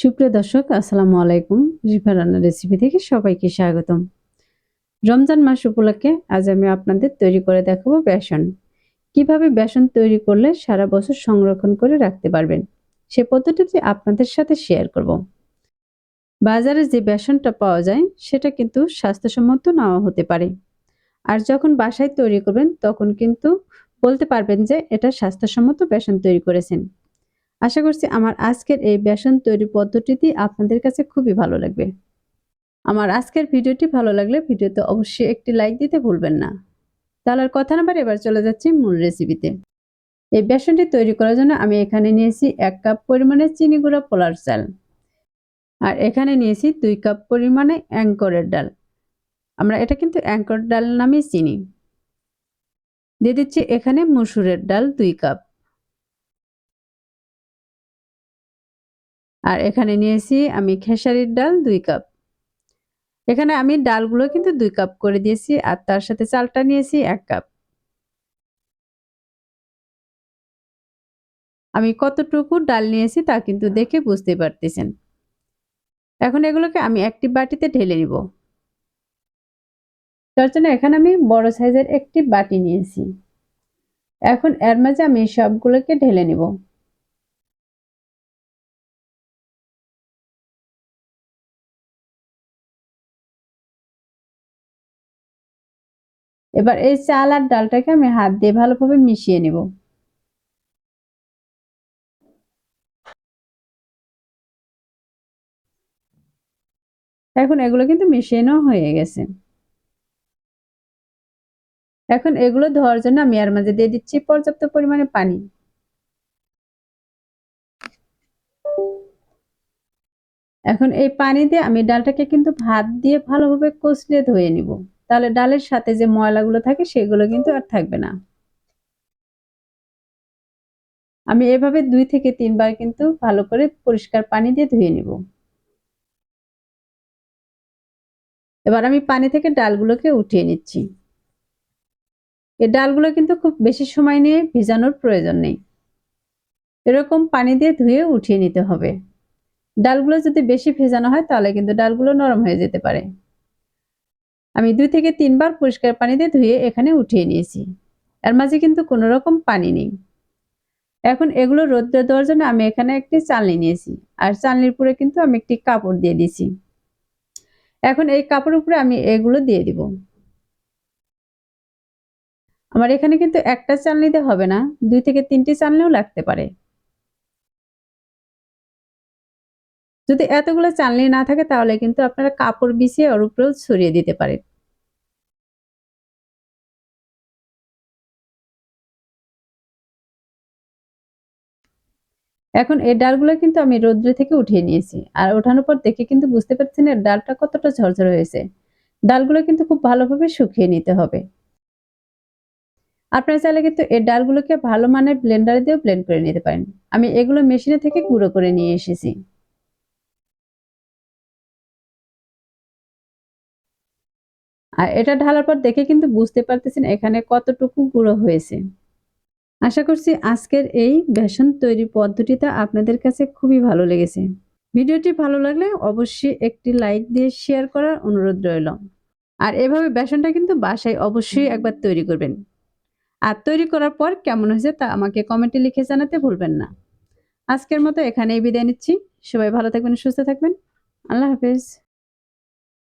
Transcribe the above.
সুপ্রিয় দর্শক, আসসালামু আলাইকুম। রিফা রান্নার রেসিপি থেকে সবাইকে স্বাগতম। রমজান মাস উপলক্ষে আজ আমি আপনাদের তৈরি করে দেখাবো বেসন। কীভাবে বেসন তৈরি করলে সারা বছর সংরক্ষণ করে রাখতে পারবেন, সে পদ্ধতিটি আপনাদের সাথে শেয়ার করব। বাজারে যে বেসনটা পাওয়া যায়, সেটা কিন্তু স্বাস্থ্যসম্মত নাও হতে পারে। আর যখন বাসায় তৈরি করবেন, তখন কিন্তু বলতে পারবেন যে এটা স্বাস্থ্যসম্মত বেসন তৈরি করেছেন। আশা করছি আমার আজকের এই বেসন তৈরি পদ্ধতিটি আপনাদের কাছে খুবই ভালো লাগবে। আমার আজকের ভিডিওটি ভালো লাগলে ভিডিওতে অবশ্যই একটি লাইক দিতে ভুলবেন না। তাহলে আর কথা না এবার চলে যাচ্ছি মূল রেসিপিতে এই বেসনটি তৈরি করার জন্য আমি এখানে নিয়েছি এক কাপ পরিমাণে চিনি গুঁড়া পোলার চাল। আর এখানে নিয়েছি দুই কাপ পরিমাণে অ্যাঙ্করের ডাল। আমরা এটা কিন্তু অ্যাঙ্কর ডাল নামে চিনি। দিয়ে দিচ্ছি এখানে মুসুরের ডাল দুই কাপ। আর এখানে নিয়েছি আমি খেসারির ডাল দুই কাপ। এখানে আমি ডালগুলো কিন্তু দুই কাপ করে দিয়েছি আর তার সাথে চালটা নিয়েছি এক কাপ। আমি কতটুকু ডাল নিয়েছি তা কিন্তু দেখে বুঝতে পারতেছেন। এখন এগুলোকে আমি একটি বাটিতে ঢেলে নিব। তার জন্য এখানে আমি বড় সাইজের একটি বাটি নিয়েছি। এখন এর মাঝে আমি সবগুলোকে ঢেলে নিব। এবার এই চাল আর ডালটাকে আমি হাত দিয়ে ভালোভাবে মিশিয়ে নেব। এখন এগুলো কিন্তু মিশিয়ে হয়ে গেছে। এখন এগুলো ধোয়ার জন্য আমি এর মাঝে দিয়ে দিচ্ছি পর্যাপ্ত পরিমাণে পানি। এখন এই পানি দিয়ে আমি ডালটাকে কিন্তু ভাত দিয়ে ভালোভাবে কষলিয়ে ধুয়ে নিব। তাহলে ডালের সাথে যে ময়লাগুলো থাকে সেগুলো কিন্তু আর থাকবে না। আমি এভাবে দুই থেকে তিনবার কিন্তু ভালো করে পরিষ্কার পানি দিয়ে ধুয়ে নিব। এবার আমি পানি থেকে ডালগুলোকে উঠিয়ে নিচ্ছি। এই ডালগুলো কিন্তু খুব বেশি সময় নিয়ে ভিজানোর প্রয়োজন নেই। এরকম পানি দিয়ে ধুয়ে উঠিয়ে নিতে হবে। ডালগুলো যদি বেশি ভেজানো হয় তাহলে কিন্তু ডালগুলো নরম হয়ে যেতে পারে। আমি দুই থেকে তিনবার পরিষ্কার পানি দিয়ে ধুয়ে এখানে উঠিয়ে নিয়েছি। এর মাঝে কিন্তু কোনো রকম পানি নেই। এখন এগুলো রোদ্রে দেওয়ার জন্য আমি এখানে একটি চালনি নিয়েছি আর চালনির উপরে কিন্তু আমি একটি কাপড় দিয়ে দিয়েছি। এখন এই কাপড়ের উপরে আমি এগুলো দিয়ে দিব। আমার এখানে কিন্তু একটা চালনিতে হবে না, দুই থেকে তিনটি চালনিও লাগতে পারে। যদি এতগুলো চালনি না থাকে, তাহলে কিন্তু আপনারা কাপড় বিছিয়ে ওর উপরেও ছড়িয়ে দিতে পারেন। এখন এই ডালগুলো কিন্তু আমি রৌদ্র থেকে উঠিয়ে নিয়েছি, আর ওঠানোর পর দেখে কিন্তু বুঝতে পারছেন এর ডালটা কতটা ঝরঝরে হয়েছে। ডালগুলো কিন্তু খুব ভালোভাবে শুকিয়ে নিতে হবে। আপনারা চাইলে কিন্তু এই ডালগুলোকে ভালো মানের ব্লেন্ডারে দিয়েও ব্লেন্ড করে নিতে পারেন। আমি এগুলো মেশিনে থেকে গুঁড়ো করে নিয়ে এসেছি। আর এটা ঢালার পর দেখে কিন্তু বুঝতে পারতেছেন এখানে কতটুকু গুঁড়ো হয়েছে। আশা করছি আজকের এই বেসন তৈরি পদ্ধতিটা আপনাদের কাছে খুবই ভালো লেগেছে। ভিডিওটি ভালো লাগলে অবশ্যই একটি লাইক দিয়ে শেয়ার করার অনুরোধ রইল। আর এভাবে বেসনটা কিন্তু বাসায় অবশ্যই একবার তৈরি করবেন। আর তৈরি করার পর কেমন হয়েছে তা আমাকে কমেন্টে লিখে জানাতে ভুলবেন না। আজকের মতো এখানেই বিদায় নিচ্ছি। সবাই ভালো থাকবেন, সুস্থ থাকবেন। আল্লাহ হাফেজ।